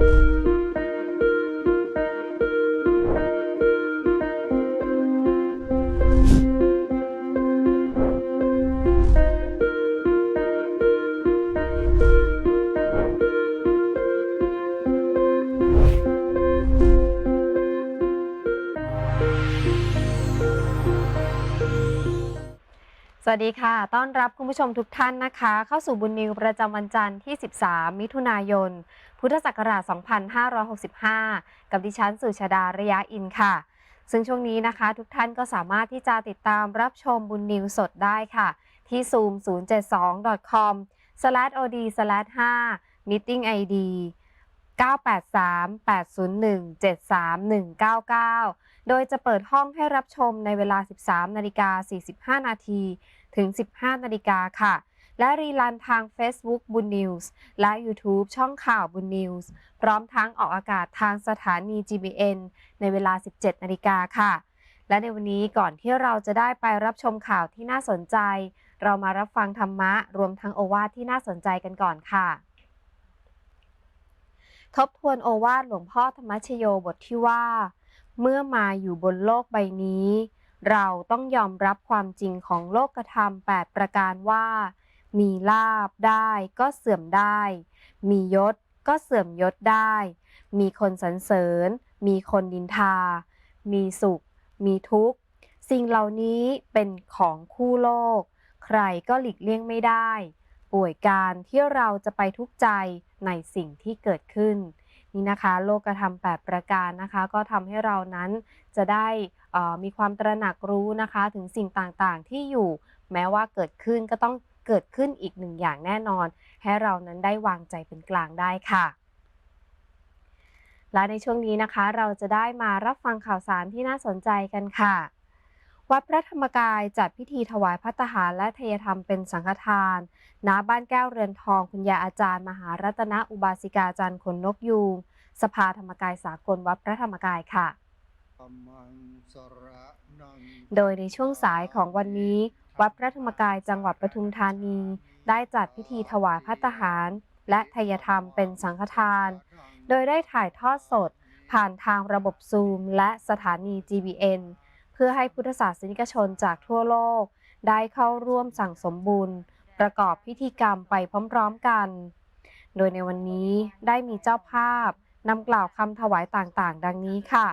ส วัสดีค่ะ ต้อนรับคุณผู้ชมทุกท่านนะคะ เข้าสู่บุญนิวประจำวันจันทร์ที่ 13 มิถุนายน พุทธศักราช 2565 กับดิฉันสุชาดาระยะอินค่ะ ซึ่งช่วงนี้นะคะ ทุกท่านก็สามารถที่จะติดตามรับชมบุญนิวสดได้ค่ะ ที่ zoom 072 com od 5 meeting id 983 801 73199 โดยจะเปิดห้องให้รับชมในเวลา 13 นาฬิกา 45 นาที ถึง 15 นาฬิกาค่ะ และรีลันทาง Facebook บุญนิวส์และ YouTube ช่องข่าวบุญนิวส์พร้อมทั้งออกอากาศทางสถานี GBN ในเวลา 17 นาฬิกาค่ะ และในวันนี้ก่อนที่เราจะได้ไปรับชมข่าวที่น่าสนใจ เรามารับฟังธรรมะรวมทั้งโอวาทที่น่าสนใจกันก่อนค่ะ ทบทวนโอวาทหลวงพ่อธรรมชโยบทที่ว่า เมื่อมาอยู่บนโลกใบนี้ เราต้องยอมรับความจริงของโลกธรรม 8 ประการว่า มีลาบได้ก็เสื่อมได้ มียศก็เสื่อมยศได้ มีคนสรรเสริญ มีคนดินทา มีสุข มีทุกข์ สิ่งเหล่านี้เป็นของคู่โลก ใครก็หลีกเลี่ยงไม่ได้ ป่วยการที่เราจะไปทุกข์ใจในสิ่งที่เกิดขึ้น นี่นะคะโลกธรรม8ประการนะคะ ก็ทำให้เรานั้นจะได้มีความตระหนักรู้นะคะถึงสิ่งต่างๆ ที่อยู่แม้ว่าเกิดขึ้นก็ต้องเกิดขึ้นอีกหนึ่งอย่างแน่นอน ให้เรานั้นได้วางใจเป็นกลางได้ค่ะ และในช่วงนี้นะคะ เราจะได้มารับฟังข่าวสารที่น่าสนใจกันค่ะ วัดพระธรรมกายจัดพิธีถวายพัตตาหารและเทยธรรมเป็นสังฆทานณบ้านแก้วเรือนทองคุณยายอาจารย์ มหารัตนอุบาสิกาจันทร์ขนนกยูงสภาธรรมกายสากลวัดพระธรรมกายค่ะ โดยในช่วงสายของวันนี้ วัดพระธรรมกายจังหวัดปทุมธานี ได้จัดพิธีถวายพัตตาหาร และทยธรรมเป็นสังฆทาน โดยได้ถ่ายทอดสด ผ่านทางระบบซูม และสถานี GBN พื่อให้พุทธศาสนิกชนจากทั่วโลก ได้เข้าร่วมสั่งสมบุญ ประกอบพิธีกรรมไปพร้อมๆกัน โดยในวันนี้ได้มีเจ้าภาพนำกล่าวคำถวายต่างๆ ดังนี้ค่ะ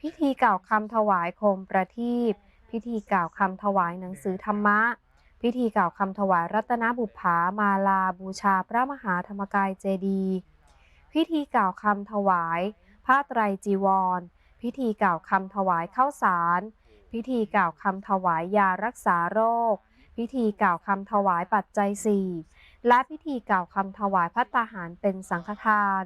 พิธีกล่าวคำถวายโคมประทีปพิธีกล่าวคำถวายหนังสือธรรมะ พิธีกล่าวคำถวายรัตนบุปผามาลาบูชาพระมหาธรรมกายเจดียพิธีกล่าวคำถวายผ้าไตรจีวร พิธีกล่าวคำถวายข้าวสาร พิธีกล่าวคำถวายยารักษาโรค พิธีกล่าวคำถวายปัจจัยสี่และพิธีกล่าวคำถวายพัตตาหารเป็นสังฆทาน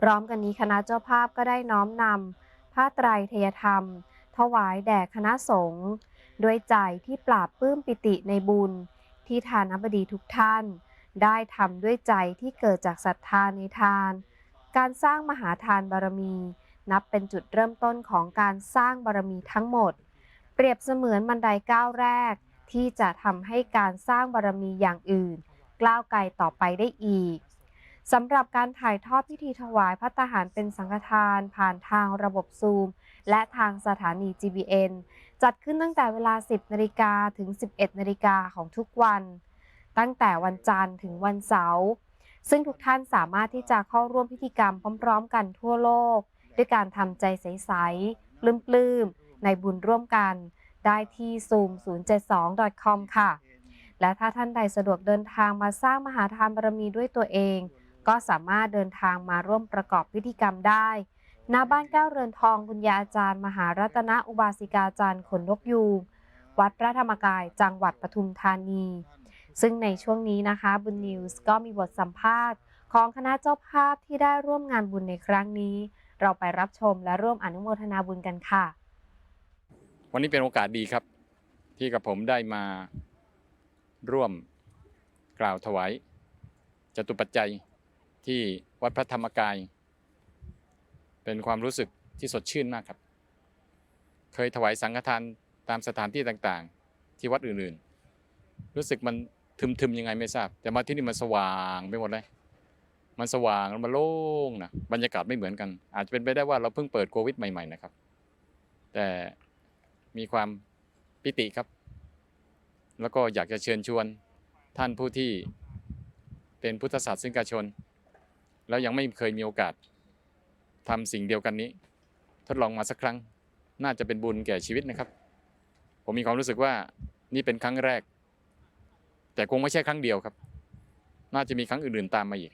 พร้อมกันนี้คณะเจ้าภาพก็ได้น้อมนำผ้าไตรเทยธรรม ถวายแด่คณะสงฆ์ด้วยใจที่ปราบปลื้มปิติในบุญ ที่ทานบดีทุกท่าน ได้ทำด้วยใจที่เกิดจากศรัทธาในทาน การสร้างมหาทานบารมี นับเป็นจุดเริ่มต้นของการสร้างบารมีทั้งหมด เปรียบเสมือนบันไดก้าวแรก ที่จะทำให้การสร้างบารมีอย่างอื่นกล้าวไกลต่อไปได้อีกสำหรับการถ่ายทอดพิธีถวายพัตตาหารเป็นสังฆทาน ผ่านทางระบบซูม และทางสถานี GBN จัดขึ้นตั้งแต่เวลา 10นาฬิกาถึง 11นาฬิกาของทุกวัน ตั้งแต่วันจันทร์ถึงวันเสาร์ซึ่งทุกท่านสามารถที่จะเข้าร่วมพิธีกรรมพร้อม ๆ กันทั่วโลก ด้วยการทำใจใสๆปลื้มๆ ในบุญร่วมกัน ได้ที่ zoom 072 com ค่ะ และถ้าท่านใดสะดวกเดินทางมาสร้างมหาทานบารมีด้วยตัวเอง ก็สามารถเดินทางมาร่วมประกอบพิธีกรรมได้ณบ้านแก้วเรือนทองคุณยาอาจารย์ มหารัตนอุบาสิกาจารย์ขนนกยูงวัดพระธรรมกายจังหวัดปทุมธานี ซึ่งในช่วงนี้นะคะบุญนิวส์ก็มีบทสัมภาษณ์ ของคณะเจ้าภาพที่ได้ร่วมงานบุญในครั้งนี้ เราไปรับชมและร่วมอนุโมทนาบุญกันค่ะ วันนี้เป็นโอกาสดีครับ ที่กับผมได้มาร่วมกล่าวถวายจตุปัจจัยที่วัดพระธรรมกาย เป็นความรู้สึกที่สดชื่นมากครับ เคยถวายสังฆทานตามสถานที่ต่างๆ ที่วัดอื่นๆ รู้สึกมันทึมๆยังไงไม่ทราบ แต่มาที่นี่มันสว่างไปหมดเลย มันสว่างแล้วมันโล่งนะบรรยากาศไม่เหมือนกัน อาจจะเป็นไปได้ว่าเราเพิ่งเปิดโควิดใหม่ ๆ นะครับ แต่มีความปิติครับ แล้วก็อยากจะเชิญชวนท่านผู้ที่เป็นพุทธศาสนิกชน แล้วยังไม่เคยมีโอกาสทำสิ่งเดียวกันนี้ ทดลองมาสักครั้ง น่าจะเป็นบุญแก่ชีวิตนะครับ ผมมีความรู้สึกว่านี่เป็นครั้งแรก แต่คงไม่ใช่ครั้งเดียวครับ น่าจะมีครั้งอื่นๆตามมาอีก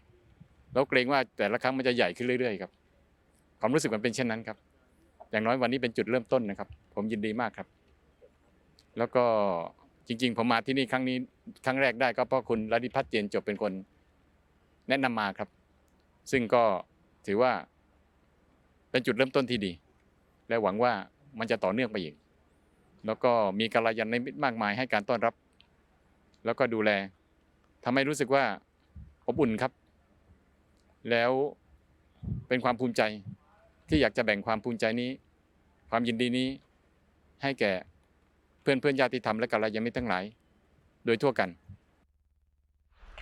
แล้วเกรงว่าแต่ละครั้งมันจะใหญ่ขึ้นเรื่อยๆครับความรู้สึกมันเป็นเช่นนั้นครับ อย่างน้อยวันนี้เป็นจุดเริ่มต้นนะครับ ผมยินดีมากครับ แล้วก็จริง ๆ ผมมาที่นี่ครั้งนี้ครั้งแรกได้ก็เพราะคุณรัติพัฒน์เจนจบเป็นคนแนะนำมาครับ ซึ่งก็ถือว่าเป็นจุดเริ่มต้นที่ดี และหวังว่ามันจะต่อเนื่องไปอีก แล้วก็มีกัลยาณมิตรมากมายให้การต้อนรับ แล้วก็ดูแลทำให้รู้สึกว่าอบอุ่นครับ แล้วเป็นความภูมิใจที่อยากจะแบ่งความภูมิใจนี้ ความยินดีนี้ให้แก่เพื่อนเพื่อนญาติธรรมและกัลยาณมิตรทั้งหลาย โดยทั่วกัน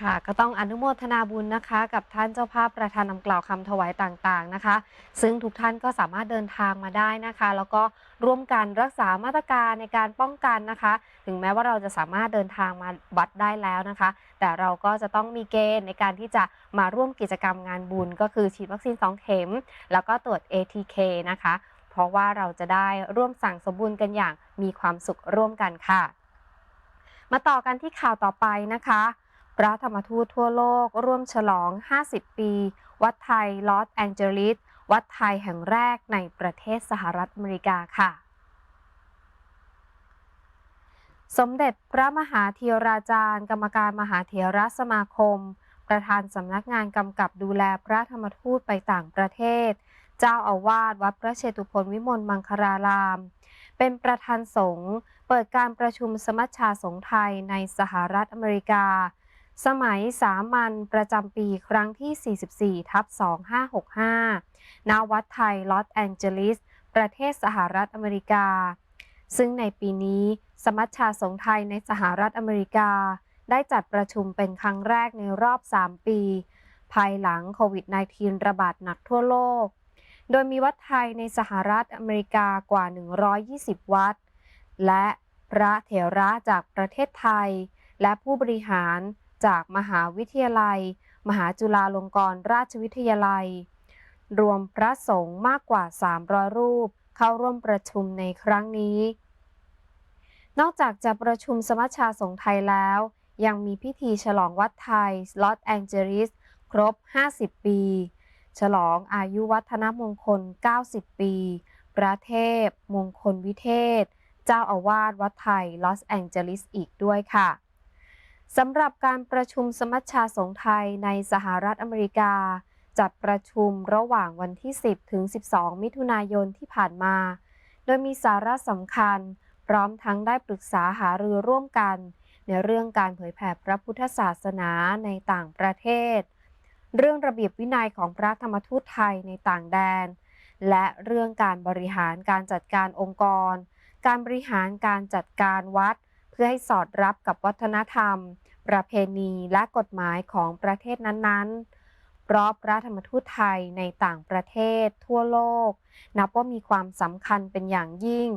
ค่ะก็ต้องอนุโมทนาบุญนะคะ กับท่านเจ้าภาพประธานนำกล่าวคำถวายต่างๆนะคะ ซึ่งทุกท่านก็สามารถเดินทางมาได้นะคะ แล้วก็ร่วมกันรักษามาตรการในการป้องกันนะคะ ถึงแม้ว่าเราจะสามารถเดินทางมาวัดได้แล้วนะคะ แต่เราก็จะต้องมีเกณฑ์ในการที่จะมาร่วมกิจกรรมงานบุญ ก็คือฉีดวัคซีน 2 เข็ม แล้วก็ตรวจ ATK นะคะ เพราะว่าเราจะได้ร่วมสั่งสมบูรณ์กันอย่างมีความสุขร่วมกันค่ะ มาต่อกันที่ข่าวต่อไปนะคะ พระธรรมทูตทั่วโลกร่วมฉลอง 50 ปี วัดไทยลอสแองเจลิส วัดไทยแห่งแรกในประเทศสหรัฐอเมริกาค่ะ สมเด็จพระมหาเทราจารย์ กรรมการมหาเถรสมาคม ประธานสำนักงานกำกับดูแลพระธรรมทูตไปต่างประเทศ เจ้าอาวาสวัดพระเชตุพนวิมลมังคลาราม เป็นประธานสงฆ์เปิดการประชุมสมัชชาสงฆ์ไทยในสหรัฐอเมริกา สมัยสามัญประจำปีครั้งที่ 44 ทับ 2565 ณ วัดไทยลอสแองเจลิส ประเทศสหรัฐอเมริกา ซึ่งในปีนี้สมัชชาสงฆ์ไทยในสหรัฐอเมริกา ได้จัดประชุมเป็นครั้งแรกในรอบ 3 ปี ภายหลังโควิด -19 ระบาดหนักทั่วโลก โดยมีวัดไทยในสหรัฐอเมริกากว่า 120 วัด และพระเถระจากประเทศไทย และผู้บริหาร จากมหาวิทยาลัย มหาจุฬาลงกรณราชวิทยาลัย รวมพระสงฆ์มากกว่า 300 รูป เข้าร่วมประชุมในครั้งนี้ นอกจากจะประชุมสมัชชาสงฆ์ไทยแล้ว ยังมีพิธีฉลองวัดไทยลอสแองเจลิสครบ 50 ปี ฉลองอายุวัฒนมงคล 90 ปี พระเทพ มงคลวิเทศ เจ้าอาวาสวัดไทยลอสแองเจลิสอีกด้วยค่ะ สำหรับการประชุมสมัชชาสงฆ์ไทยในสหรัฐอเมริกา จัดประชุมระหว่างวันที่ 10 ถึง 12 มิถุนายนที่ผ่านมา โดยมีสาระสำคัญ พร้อมทั้งได้ปรึกษาหารือร่วมกัน ในเรื่องการเผยแผ่พระพุทธศาสนาในต่างประเทศ เรื่องระเบียบวินัยของพระธรรมทูตไทยในต่างแดน และเรื่องการบริหารการจัดการองค์กร การบริหารการจัดการวัด เพื่อให้สอดรับกับวัฒนธรรม ประเพณีและกฎหมายของประเทศนั้นๆ เพราะพระธรรมทูตไทยในต่างประเทศทั่วโลก นับว่ามีความสำคัญเป็นอย่างยิ่ง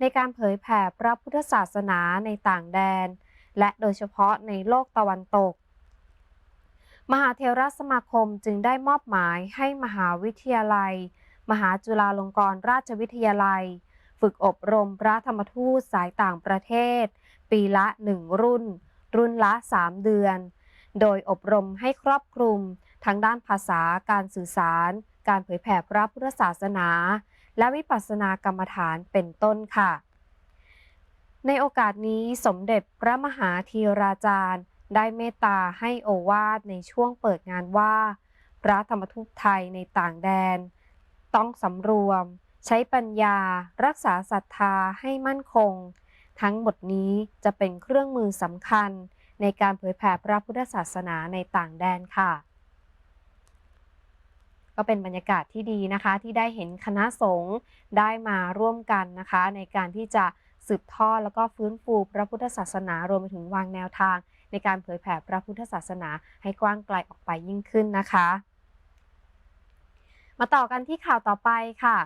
ในการเผยแผ่พระพุทธศาสนาในต่างแดน และโดยเฉพาะในโลกตะวันตก มหาเทรสมาคมจึงได้มอบหมายให้มหาวิทยาลัย มหาจุฬาลงกรณราชวิทยาลัย ฝึกอบรมพระธรรมทูตสายต่างประเทศ ปีละ1รุ่น รุ่นละ 3 เดือน โดยอบรมให้ครอบคลุม ทั้งด้านภาษาการสื่อสาร การเผยแผ่พระพุทธศาสนา และวิปัสสนากรรมฐานเป็นต้นค่ะ ในโอกาสนี้สมเด็จพระมหาธีราจารย์ ได้เมตตาให้โอวาทในช่วงเปิดงานว่า พระธรรมทูตไทยในต่างแดน ต้องสำรวม ใช้ปัญญา รักษาศรัทธาให้มั่นคง ทั้งหมดนี้จะเป็นเครื่องมือสำคัญ ในการเผยแผ่พระพุทธศาสนาในต่างแดนค่ะ ก็เป็นบรรยากาศที่ดีนะคะ ที่ได้เห็นคณะสงฆ์ได้มาร่วมกันนะคะ ในการที่จะสืบทอดแล้วก็ฟื้นฟูพระพุทธศาสนารวมไปถึงวางแนวทาง ในการเผยแผ่พระพุทธศาสนาให้กว้างไกลออกไปยิ่งขึ้นนะคะ มาต่อกันที่ข่าวต่อไปค่ะ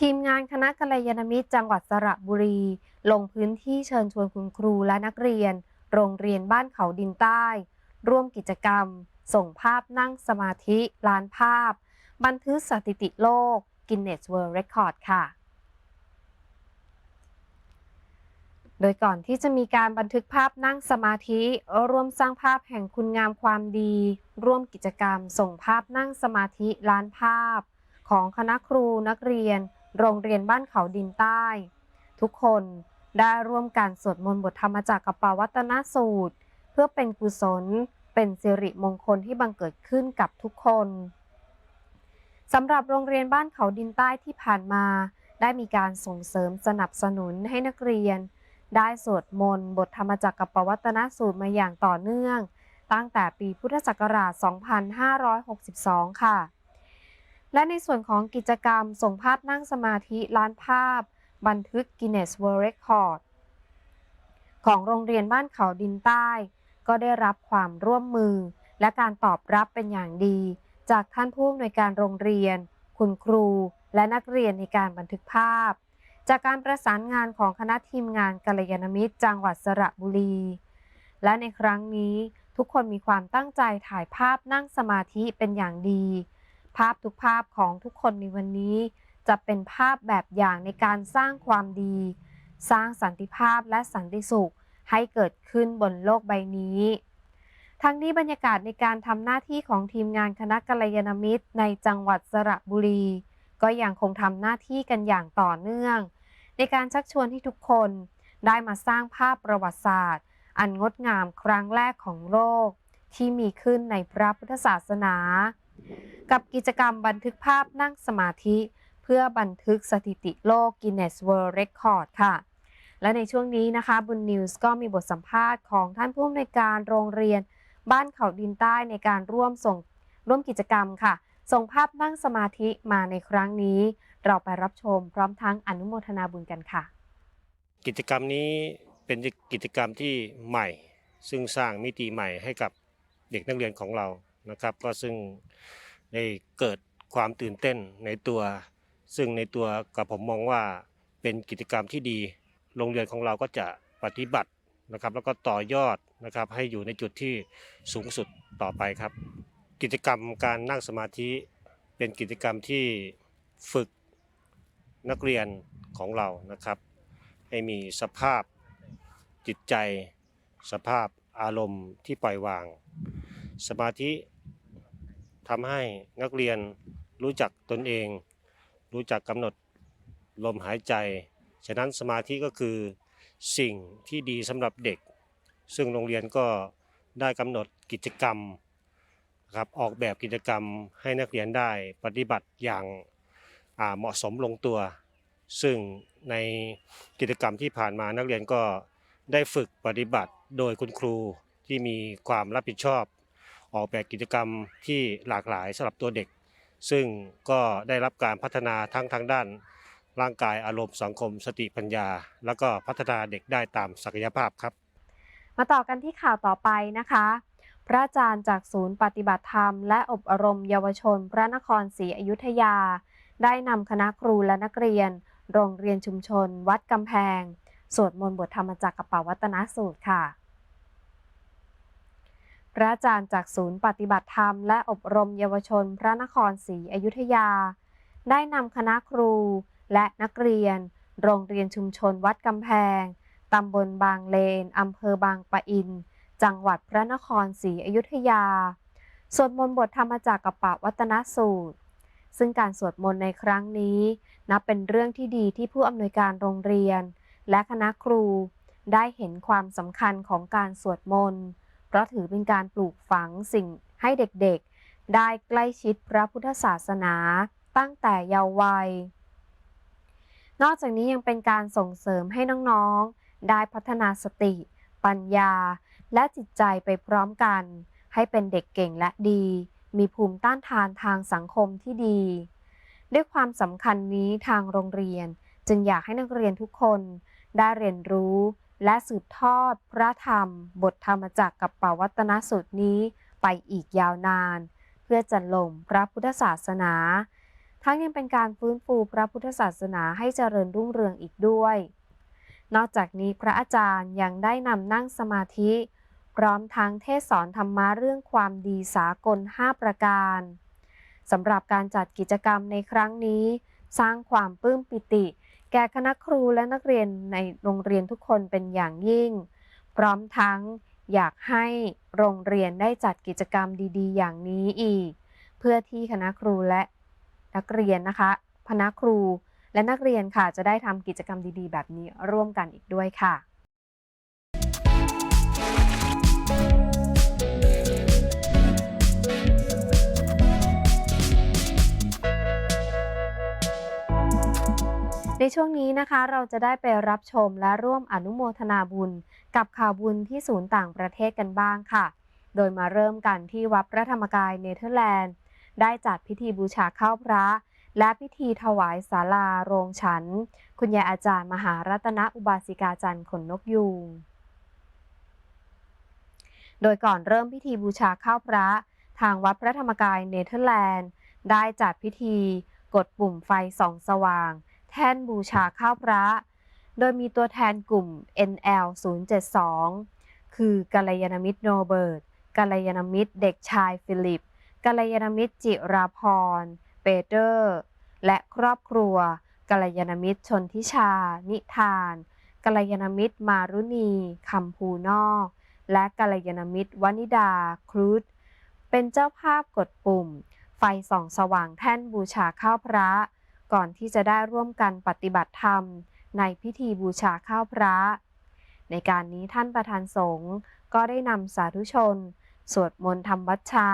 ทีมงานคณะกัลยาณมิตรจังหวัดสระบุรี ลงพื้นที่เชิญชวนคุณครูและนักเรียน โรงเรียนบ้านเขาดินใต้ ร่วมกิจกรรม ส่งภาพนั่งสมาธิล้านภาพ บันทึกสถิติโลก Guinness World Record ค่ะ โดยก่อนที่จะมีการบันทึกภาพนั่งสมาธิ ร่วมสร้างภาพแห่งคุณงามความดี ร่วมกิจกรรม ส่งภาพนั่งสมาธิล้านภาพ ของคณะครูนักเรียน โรงเรียนบ้านเขาดินใต้ ทุกคน ได้ร่วมกันสวดมนต์บทธรรมจากกปปวัตนสูตร เพื่อเป็นกุศล เป็นสิริมงคลที่บังเกิดขึ้นกับทุกคนสำหรับโรงเรียนบ้านเขาดินใต้ที่ผ่านมา ได้มีการส่งเสริมสนับสนุนให้นักเรียน ได้สวดมนต์บทธรรมจักรกับปวัตนสูตรมาอย่างต่อเนื่อง ตั้งแต่ปีพุทธศักราช 2562 ค่ะ และในส่วนของกิจกรรมส่งภาพนั่งสมาธิล้านภาพ บันทึก Guinness World Record ของโรงเรียนบ้านเขาดินใต้ ก็ได้รับความร่วมมือ และการตอบรับเป็นอย่างดี จากท่านผู้อำนวยการโรงเรียน คุณครู และนักเรียนในการบันทึกภาพ จากการประสานงานของคณะทีมงานกัลยาณมิตรจังหวัดสระบุรี และในครั้งนี้ทุกคนมีความตั้งใจถ่ายภาพนั่งสมาธิเป็นอย่างดี ภาพทุกภาพของทุกคนในวันนี้ จะเป็นภาพแบบอย่างในการสร้างความดี สร้างสันติภาพและสันติสุขให้เกิดขึ้นบนโลกใบนี้ ทั้งนี้บรรยากาศในการทำหน้าที่ของทีมงานคณะกัลยาณมิตร ในจังหวัดสระบุรี ก็ยังคงทำหน้าที่กันอย่างต่อเนื่อง ในการชักชวนให้ทุกคนได้มาสร้างภาพประวัติศาสตร์ อันงดงามครั้งแรกของโลก ที่มีขึ้นในพระพุทธศาสนา กับกิจกรรมบันทึกภาพนั่งสมาธิ เพื่อบันทึกสถิติโลก Guinness World Record ค่ะ และในช่วงนี้นะคะบุญนิวส์ก็มีบทสัมภาษณ์ของท่านผู้อำนวยการโรงเรียน บ้านเขาดินใต้ในการร่วมส่งร่วมกิจกรรมค่ะ ส่งภาพนั่งสมาธิมาในครั้งนี้ เราไปรับชมพร้อมทั้งอนุโมทนาบุญกันค่ะ กิจกรรมนี้เป็นกิจกรรมที่ใหม่ ซึ่งสร้างมิติใหม่ให้กับเด็กนักเรียนของเรานะครับ ก็ซึ่งได้เกิดความตื่นเต้นในตัว ซึ่งในตัวกับผมมองว่าเป็นกิจกรรมที่ดี โรงเรียนของเราก็จะปฏิบัตินะครับ แล้วก็ต่อยอดนะครับให้อยู่ในจุดที่สูงสุดต่อไปครับ กิจกรรมการนั่งสมาธิเป็นกิจกรรมที่ฝึกนักเรียนของเรานะครับ ให้มีสภาพจิตใจ สภาพอารมณ์ที่ปล่อยวาง สมาธิทำให้นักเรียนรู้จักตนเอง รู้จักกำหนดลมหายใจ ฉะนั้นสมาธิก็คือสิ่งที่ดีสำหรับเด็ก ซึ่งโรงเรียนก็ได้กำหนดกิจกรรมครับออกแบบกิจกรรมให้นักเรียนได้ปฏิบัติอย่างาเหมาะสมลงตัว ซึ่งในกิจกรรมที่ผ่านมานักเรียนก็ได้ฝึกปฏิบัติโดยคุณครูที่มีความรับผิดชอบ ออกแบบกิจกรรมที่หลากหลายสำหรับตัวเด็ก ซึ่งก็ได้รับการพัฒนาทั้งทางด้าน ร่างกายอารมณ์สังคม สติปัญญา แล้วก็พัฒนาเด็กได้ตามศักยภาพครับ มาต่อกันที่ข่าวต่อไปนะคะ พระอาจารย์จากศูนย์ปฏิบัติธรรม และอบรมเยาวชน พระนครศรีอยุธยา ได้นำคณะครูและนักเรียน โรงเรียนชุมชน วัดกำแพง สวดมนต์บทธรรมจักรกับปวัตนสูตรค่ะ พระอาจารย์จากศูนย์ปฏิบัติธรรมและอบรมเยาวชน พระนครศรีอยุธยา ได้นำคณะครูและนักเรียน โรงเรียนชุมชนวัดกำแพง ตำบลบางเลนอำเภอบางปะอิน จังหวัดพระนครศรีอยุธยา สวดมนต์บทธรรมจักรกับปวัตนสูตร ซึ่งการสวดมนต์ในครั้งนี้ นับเป็นเรื่องที่ดีที่ผู้อำนวยการโรงเรียน และคณะครู ได้เห็นความสำคัญของการสวดมนต์ เพราะถือเป็นการปลูกฝังสิ่งให้เด็กๆ ได้ใกล้ชิดพระพุทธศาสนาตั้งแต่เยาว์วัย นอกจากนี้ยังเป็นการส่งเสริมให้น้องๆ ได้พัฒนาสติ ปัญญา และจิตใจไปพร้อมกัน ให้เป็นเด็กเก่งและดี มีภูมิต้านทานทางสังคมที่ดี ด้วยความสำคัญนี้ทางโรงเรียนจึงอยากให้นักเรียนทุกคนได้เรียนรู้ และสืบทอดพระธรรม บทธรรมจักรกับปวัตนสูตรนี้ไปอีกยาวนาน เพื่อจันลงพระพุทธศาสนา ทั้งยังเป็นการฟื้นฟูพระพุทธศาสนาให้เจริญรุ่งเรืองอีกด้วย นอกจากนี้พระอาจารย์ยังได้นำนั่งสมาธิ พร้อมทั้งเทศสอนธรรมะเรื่องความดีสากล 5 ประการสำหรับการจัดกิจกรรมในครั้งนี้ สร้างความปลื้มปิติ แก่คณะครูและนักเรียนในโรงเรียนทุกคนเป็นอย่างยิ่ง พร้อมทั้งอยากให้โรงเรียนได้จัดกิจกรรมดีๆ อย่างนี้อีก เพื่อที่คณะครูและนักเรียนนะคะคณะครูและนักเรียนค่ะจะได้ทำกิจกรรมดีๆ แบบนี้ร่วมกันอีกด้วยค่ะ ในช่วงนี้นะคะเราจะได้ไปรับชมและร่วมอนุโมทนาบุญ กับข่าวบุญที่ศูนย์ต่างประเทศกันบ้างค่ะ โดยมาเริ่มกันที่วัดพระธรรมกายเนเธอร์แลนด์ ได้จัดพิธีบูชาข้าวพระ และพิธีถวายศาลาโรงฉัน คุณยายอาจารย์มหารัตนอุบาสิกาจันทร์ขนนกยูงโดยก่อนเริ่มพิธีบูชาข้าวพระ ทางวัดพระธรรมกายเนเธอร์แลนด์ ได้จัดพิธีกดปุ่มไฟส่องสว่าง แท่นบูชาข้าวพระ โดยมีตัวแทนกลุ่ม NL 072 คือกัลยาณมิตรโนเบิร์ต กัลยาณมิตรเด็กชายฟิลิป กัลยาณมิตรจิราพร เปเตอร์ และครอบครัว กัลยาณมิตรชนทิชา นิทาน กัลยาณมิตรมารุณีคำภูนอก และกัลยาณมิตรวนิดา ครุฑเป็นเจ้าภาพกดปุ่ม ไฟส่องสว่างแท่นบูชาข้าวพระ ก่อนที่จะได้ร่วมกันปฏิบัติธรรม ในพิธีบูชาข้าวพระ ในการนี้ท่านประธานสงฆ์ก็ได้นำสาธุชน สวดมนต์ทำวัดเช้า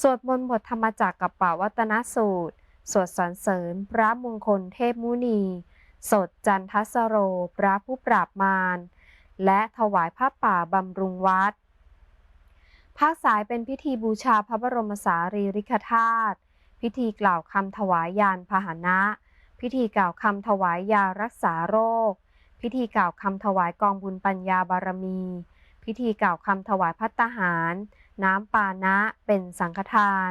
สวดมนต์บทธรรมจักรกับป่าวัตนสูตร สวดสรรเสริญพระมงคลเทพมุนี สดจันทสโร พระผู้ปราบมารและถวายผ้าป่าบำรุงวัด ภาคสายเป็นพิธีบูชาพระบรมสารีริกธาตุ พิธีกล่าวคำถวายยานพาหนะ พิธีกล่าวคำถวายยารักษาโรค พิธีกล่าวคำถวายกองบุญปัญญาบารมี พิธีกล่าวคำถวายพัตตาหาร น้ำปานะเป็นสังฆทาน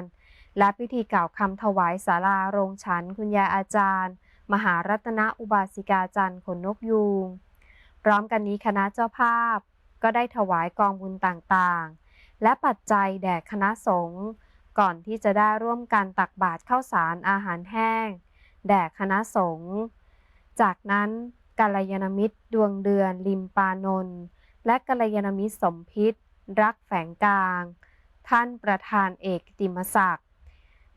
และพิธีกล่าวคำถวายศาลาโรงฉันคุณยายอาจารย์ มหารัตนอุบาสิกาจันทร์ขนนกยูงพร้อมกันนี้คณะเจ้าภาพ ก็ได้ถวายกองบุญต่างๆ และปัจจัยแด่คณะสงฆ์ ก่อนที่จะได้ร่วมกันตักบาตรข้าวสารอาหารแห้ง แด่คณะสงฆ์ จากนั้นกัลยาณมิตรดวงเดือนลิมปานนท์และกัลยาณมิตรสมพิษรักแฝงกลาง ท่านประธานเอกติมศักดิ์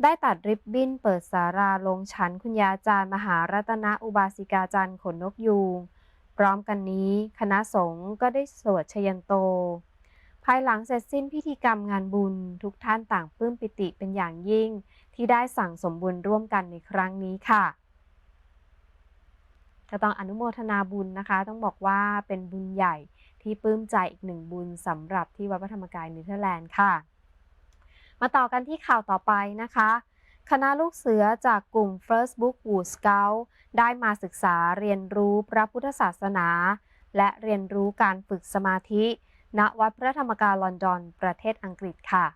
ได้ตัดริบบิ้นเปิดสาราลงชั้นคุณยาจารย์มหารัตนอุบาสิกาจันทร์ขนนกยูง พร้อมกันนี้คณะสงฆ์ก็ได้สวดชยันโตายหลังเสร็จสิ้นพิธีกรรมงานบุญ ทุกท่านต่างปลื้มปิติเป็นอย่างยิ่ง ที่ได้สั่งสมบุญร่วมกันในครั้งนี้ค่ะก็ต้องอนุโมทนาบุญนะคะ ต้องบอกว่าเป็นบุญใหญ่ที่ปลื้มใจอีกหนึ่งบุญสำหรับที่วัดพระธรรมกายเนเธอร์แลนด์ค่ะ มาต่อกันที่ข่าวต่อไปนะคะ คณะลูกเสือจากกลุ่ม First Book Wood Scout ได้มาศึกษาเรียนรู้พระพุทธศาสนา และเรียนรู้การฝึกสมาธิ ณวัดพระธรรมกายลอนดอน ประเทศอังกฤษค่ะ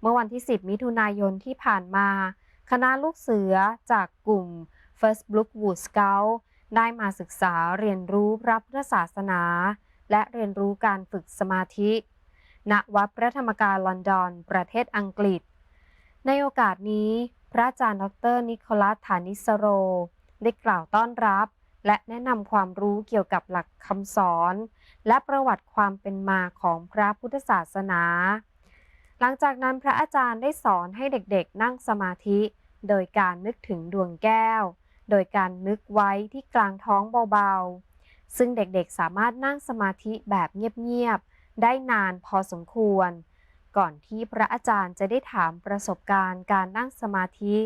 เมื่อวันที่ 10 มิถุนายนที่ผ่านมา คณะลูกเสือจากกลุ่ม First Brookwood Scout ได้มาศึกษาเรียนรู้พระพุทธศาสนา และเรียนรู้การฝึกสมาธิ ณ วัดพระธรรมกายลอนดอน ประเทศอังกฤษ ในโอกาสนี้ พระอาจารย์ดรนิโคลัสฐานิสโร ได้กล่าวต้อนรับ และแนะนำความรู้เกี่ยวกับหลักคำสอน และประวัติความเป็นมาของพระพุทธศาสนา หลังจากนั้นพระอาจารย์ได้สอนให้เด็กๆ นั่งสมาธิ โดยการนึกถึงดวงแก้ว โดยการนึกไว้ที่กลางท้องเบาๆ ซึ่งเด็กๆสามารถนั่งสมาธิแบบเงียบๆ ได้นานพอสมควร ก่อนที่พระอาจารย์จะได้ถามประสบการณ์การนั่งสมาธิ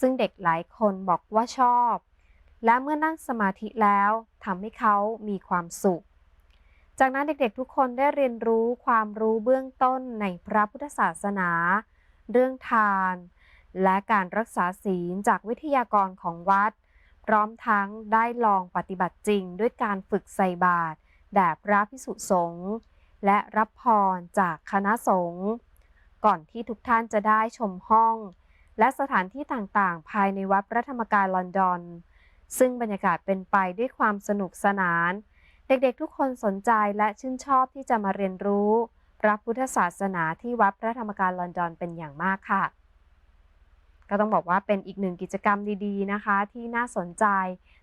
ซึ่งเด็กหลายคนบอกว่าชอบ และเมื่อนั่งสมาธิแล้วทำให้เขามีความสุข จากนั้นเด็กๆทุกคนได้เรียนรู้ความรู้เบื้องต้นในพระพุทธศาสนา เรื่องทาน และการรักษาศีลจากวิทยากรของวัด พร้อมทั้งได้ลองปฏิบัติจริงด้วยการฝึกใส่บาตรแด่พระพิสุสงฆ์และรับพรจากคณะสงฆ์ก่อนที่ทุกท่านจะได้ชมห้อง และสถานที่ต่างๆ ภายในวัดพระธรรมกายลอนดอน ซึ่งบรรยากาศเป็นไปด้วยความสนุกสนาน เด็กๆ ทุกคนสนใจและชื่นชอบที่จะมาเรียนรู้พระพุทธศาสนาที่วัดพระธรรมกายลอนดอนเป็นอย่างมากค่ะ ก็ต้องบอกว่าเป็นอีกหนึ่งกิจกรรมดีๆนะคะ ที่น่าสนใจ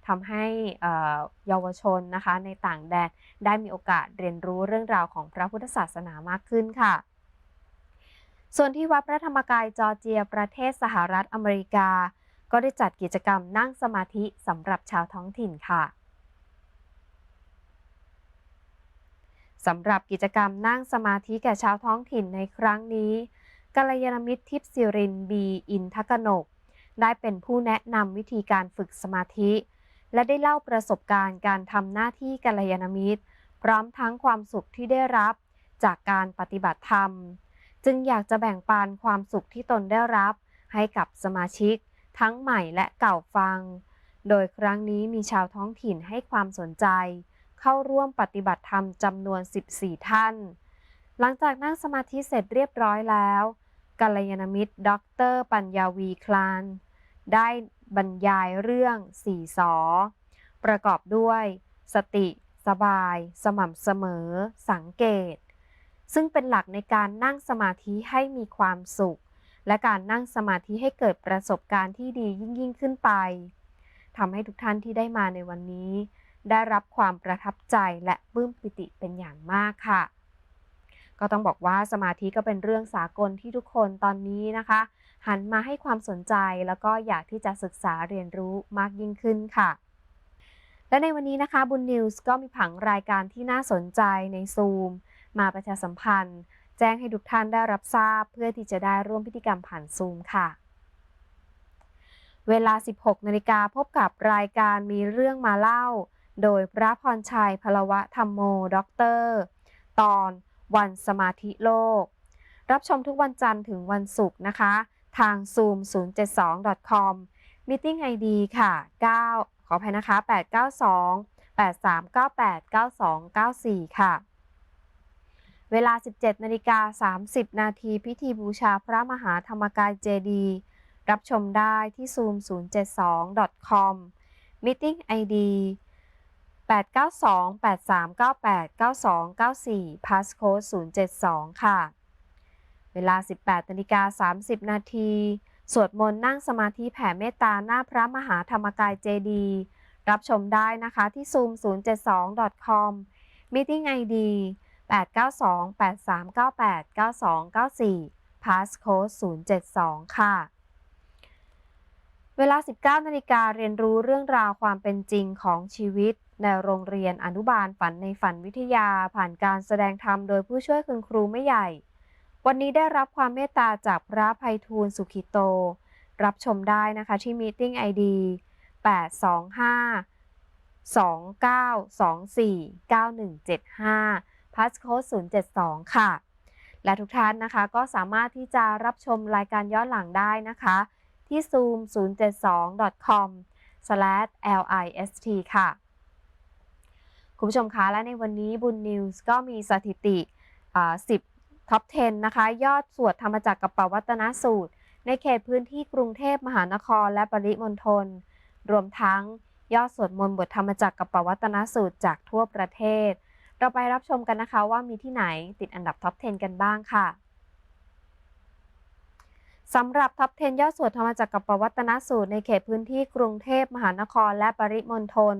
ทำให้เยาวชนนะคะ ในต่างแดนได้มีโอกาสเรียนรู้เรื่องราวของพระพุทธศาสนามากขึ้นค่ะ ส่วนที่วัดพระธรรมกายจอร์เจีย ประเทศสหรัฐอเมริกา ก็ได้จัดกิจกรรมนั่งสมาธิสำหรับชาวท้องถิ่นค่ะ สำหรับกิจกรรมนั่งสมาธิแก่ชาวท้องถิ่นในครั้งนี้กัลยาณมิตรทิพย์สิรินบีอินทกนก ได้เป็นผู้แนะนำวิธีการฝึกสมาธิ และได้เล่าประสบการณ์การทำหน้าที่กัลยาณมิตร พร้อมทั้งความสุขที่ได้รับจากการปฏิบัติธรรม จึงอยากจะแบ่งปันความสุขที่ตนได้รับ ให้กับสมาชิก ทั้งใหม่และเก่าฟัง โดยครั้งนี้มีชาวท้องถิ่นให้ความสนใจ เข้าร่วมปฏิบัติธรรมจำนวน 14 ท่าน หลังจากนั่งสมาธิเสร็จเรียบร้อยแล้วกัลยาณมิตรดอกเตอร์ปัญญาวีคลาน ได้บรรยายเรื่องสี่สอประกอบด้วย สติ สบาย สม่ำเสมอ สังเกต ซึ่งเป็นหลักในการนั่งสมาธิให้มีความสุข และการนั่งสมาธิให้เกิดประสบการณ์ที่ดียิ่งยิ่งขึ้นไปทำให้ทุกท่านที่ได้มาในวันนี้ ได้รับความประทับใจและปลื้มปิติเป็นอย่างมากค่ะ ก็ต้องบอกว่าสมาธิก็เป็นเรื่องสากลที่ทุกคนตอนนี้นะคะ หันมาให้ความสนใจแล้วก็อยากที่จะศึกษาเรียนรู้มากยิ่งขึ้นค่ะ และในวันนี้นะคะบุญนิวส์ก็มีผังรายการที่น่าสนใจในซูมมาประชาสัมพันธ์ แจ้งให้ทุกท่านได้รับทราบ เพื่อที่จะได้ร่วมพิธีกรรมผ่านซูมค่ะเวลา 16 นาฬิกาพบกับรายการมีเรื่องมาเล่า โดยพระพรชัยพลวะธรรมโมด็อกเตอร์ ตอนวันสมาธิโลก รับชมทุกวันจันทร์ถึงวันศุกร์นะคะ ทาง zoom 072 com meeting ID ค่ะ 9 ขออภัยนะคะ 892 8398 9294 ค่ะ เวลา 17นาฬิกา30 นาทีพิธีบูชาพระมหาธรรมกายเจดี รับชมได้ที่ zoom072.com meeting ID 892-8398-9294 passcode 072 ค่ะ เวลา 18นาฬิกา30 นาทีสวดมนต์นั่งสมาธิแผ่เมตตาหน้าพระมหาธรรมกายเจดีรับชมได้นะคะที่ zoom 072 com meeting ID 892-8398-9294 passcode 072 ค่ะ เวลา 19นาฬิกาเรียนรู้เรื่องราวความเป็นจริงของชีวิต ในโรงเรียนอนุบาลฝันในฝันวิทยาผ่านการแสดงธรรมโดยผู้ช่วยคุณครูไม่ใหญ่ วันนี้ได้รับความเมตตาจากพระภัยทูลสุขิโต รับชมได้นะคะที่ Meeting ID 825 2924 9175 Passcode 072 ค่ะ และทุกท่านนะคะก็สามารถที่จะรับชมรายการย้อนหลังได้นะคะ ที่ zoom 072 com list ค่ะ คุณผู้ชมคะและในวันนี้บุญนิวส์ก็มีสถิติ 10 ท็อป 10 นะคะ ยอดสวดธรรมจักรกับปวัตนสูตร ในเขตพื้นที่กรุงเทพมหานครและปริมณฑลรวมทั้งยอดสวดมนต์บทธรรมจักรกับปวัตนสูตรจากทั่วประเทศ เราไปรับชมกันนะคะว่ามีที่ไหนติดอันดับท็อป 10 กันบ้างค่ะสำหรับท็อป 10 ยอดสวดธรรมจักรกับปวัตนสูตรในเขตพื้นที่กรุงเทพมหานครและปริมณฑล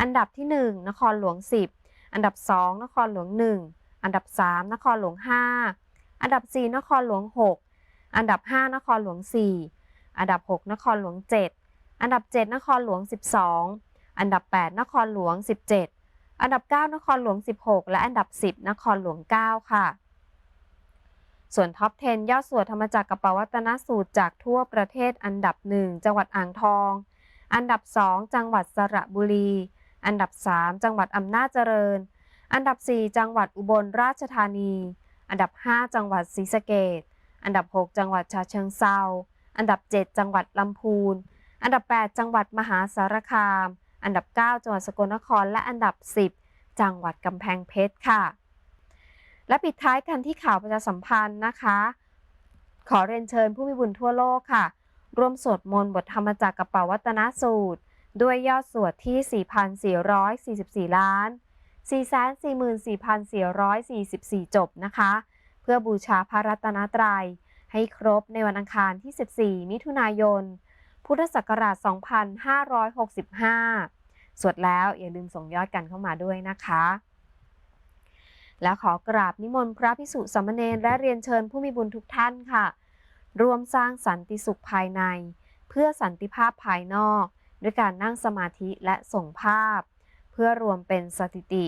อันดับที่ 1 นครหลวง 10 อันดับ 2 นครหลวง 1 อันดับ 3 นครหลวง 5 อันดับ 4 นครหลวง 6 อันดับ 5 นครหลวง 4 อันดับ 6 นครหลวง 7 อันดับ 7 นครหลวง 12 อันดับ 8 นครหลวง 17 อันดับ 9 นครหลวง 16 และอันดับ 10 นครหลวง 9 ค่ะ ส่วนท็อป 10 ยอดสวดธรรมจักรกับปวัตนสูตรจากทั่วประเทศอันดับ 1 จังหวัดอ่างทอง อันดับ 2 จังหวัดสระบุรี อันดับ 3 จังหวัดอำนาจเจริญ อันดับ 4 จังหวัดอุบลราชธานี อันดับ 5 จังหวัดศรีสะเกษอันดับ 6 จังหวัดฉะเชิงเซาอันดับ 7 จังหวัดลำพูน อันดับ 8 จังหวัดมหาสารคาม อันดับ 9 จังหวัดสกลนคร และอันดับ 10 จังหวัดกำแพงเพชรค่ะ และปิดท้ายกันที่ข่าวประชาสัมพันธ์นะคะ ขอเรียนเชิญผู้มีบุญทั่วโลกค่ะ ร่วมสวดมนต์บทธรรมจักกรกับปวัตนสูตร ด้วยยอดสวดที่ 4,444 ล้าน 444,444 จบนะคะ เพื่อบูชาพระรัตนตรัย ให้ครบในวันอังคารที่ 14 มิถุนายน พุทธศักราช 2565 สวดแล้วอย่าลืมส่งยอดกันเข้ามาด้วยนะคะ และขอกราบนิมนต์พระพิสุสามเณรและเรียนเชิญผู้มีบุญทุกท่านค่ะ ร่วมสร้างสันติสุขภายใน เพื่อสันติภาพภายนอก ด้วยการนั่งสมาธิและส่งภาพ เพื่อรวมเป็นสถิติ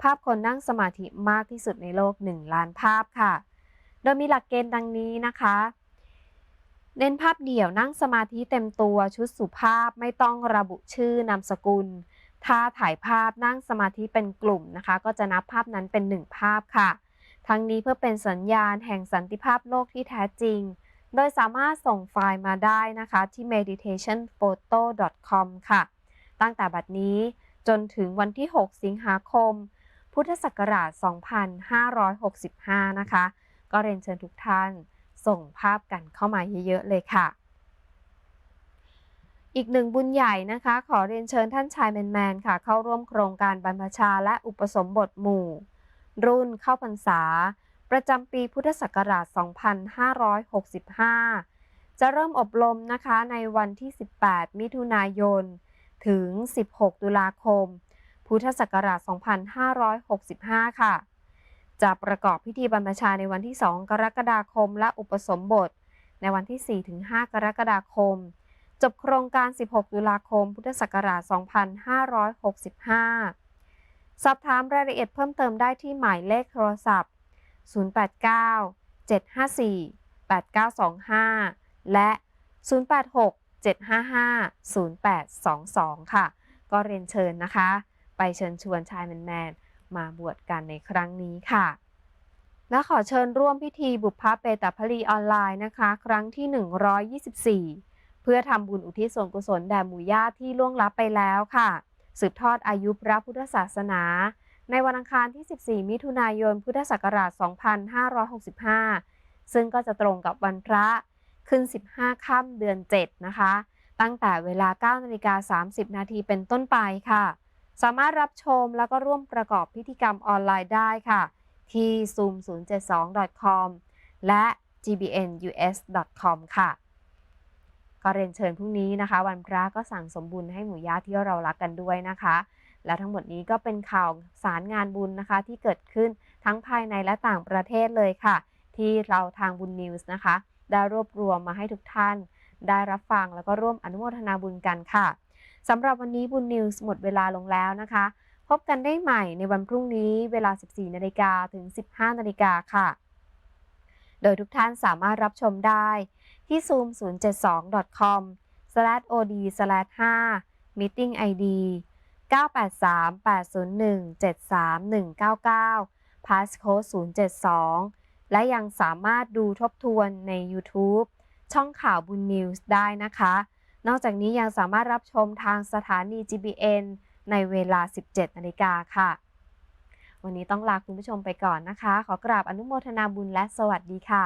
ภาพคนนั่งสมาธิมากที่สุดในโลก 1 ล้านภาพค่ะ โดยมีหลักเกณฑ์ดังนี้นะคะ เน้นภาพเดี่ยวนั่งสมาธิเต็มตัวชุดสุภาพไม่ต้องระบุชื่อนามสกุล ถ้าถ่ายภาพนั่งสมาธิเป็นกลุ่มนะคะ ก็จะนับภาพนั้นเป็นหนึ่งภาพค่ะ ทั้งนี้เพื่อเป็นสัญญาณแห่งสันติภาพโลกที่แท้จริง โดยสามารถส่งไฟล์มาได้นะคะที่ meditationphoto.com ค่ะ ตั้งแต่บัดนี้จนถึงวันที่ 6 สิงหาคม พุทธศักราช 2565 นะคะ ก็เรียนเชิญทุกท่านส่งภาพกันเข้ามาเยอะๆเลยค่ะ อีกหนึ่งบุญใหญ่นะคะ ขอเรียนเชิญท่านชายแมนแมนค่ะ เข้าร่วมโครงการบรรพชาและอุปสมบทหมู่ รุ่นเข้าพรรษา ประจำปีพุทธศักราช 2565 จะเริ่มอบรมนะคะในวันที่ 18 มิถุนายน ถึง 16 ตุลาคม พุทธศักราช 2565 ค่ะ จะประกอบพิธีบรรพชาในวันที่ 2 กรกฎาคม และอุปสมบท ในวันที่ 4-5 กรกฎาคม จบโครงการ 16 ตุลาคม พุทธศักราช 2565 สอบถามรายละเอียดเพิ่มเติมได้ที่หมายเลขโทรศัพท์ 089 754 8925 และ 086 755 0822 ค่ะ ก็เรียนเชิญนะคะ ไปเชิญชวนชายแมนแมนมาบวชกันในครั้งนี้ค่ะ และขอเชิญร่วมพิธีบุพเพเปตพลีออนไลน์นะคะ ครั้งที่ 124 เพื่อทำบุญอุทิศส่วนกุศลแด่หมู่ญาติที่ล่วงลับไปแล้วค่ะ สืบทอดอายุพระพุทธศาสนา ในวันอังคารที่ 14 มิถุนายน พุทธศักราช 2565 ซึ่งก็จะตรงกับวันพระขึ้น 15 ค่ำเดือน 7 นะคะ ตั้งแต่เวลา 9 นาฬิกา 30 นาทีเป็นต้นไปค่ะ สามารถรับชมแล้วก็ร่วมประกอบพิธีกรรมออนไลน์ได้ค่ะ ที่ zoom072.com และ gbnus.com ค่ะ ก็เรียนเชิญพรุ่งนี้นะคะ วันพระก็สั่งสมบุญให้หมู่ญาติที่เรารักกันด้วยนะคะ และทั้งหมดนี้ก็เป็นข่าวสารงานบุญนะคะที่เกิดขึ้นทั้งภายในและต่างประเทศเลยค่ะ ที่เราทางบุญนิวส์นะคะ ได้รวบรวมมาให้ทุกท่าน ได้รับฟังแล้วก็ร่วมอนุโมทนาบุญกันค่ะสำหรับวันนี้บุญนิวส์หมดเวลาลงแล้วนะคะ พบกันได้ใหม่ในวันพรุ่งนี้เวลา 14นาฬิกาถึง 15นาฬิกาค่ะ โดยทุกท่านสามารถรับชมได้ที่ 983-801-73199 passcode 072 และยังสามารถดูทบทวนใน YouTube ช่องข่าวบุญนิวส์ได้นะคะ นอกจากนี้ยังสามารถรับชมทางสถานี GBN ในเวลา 17 นาฬิกาค่ะ วันนี้ต้องลาคุณผู้ชมไปก่อนนะคะ ขอกราบอนุโมทนาบุญและสวัสดีค่ะ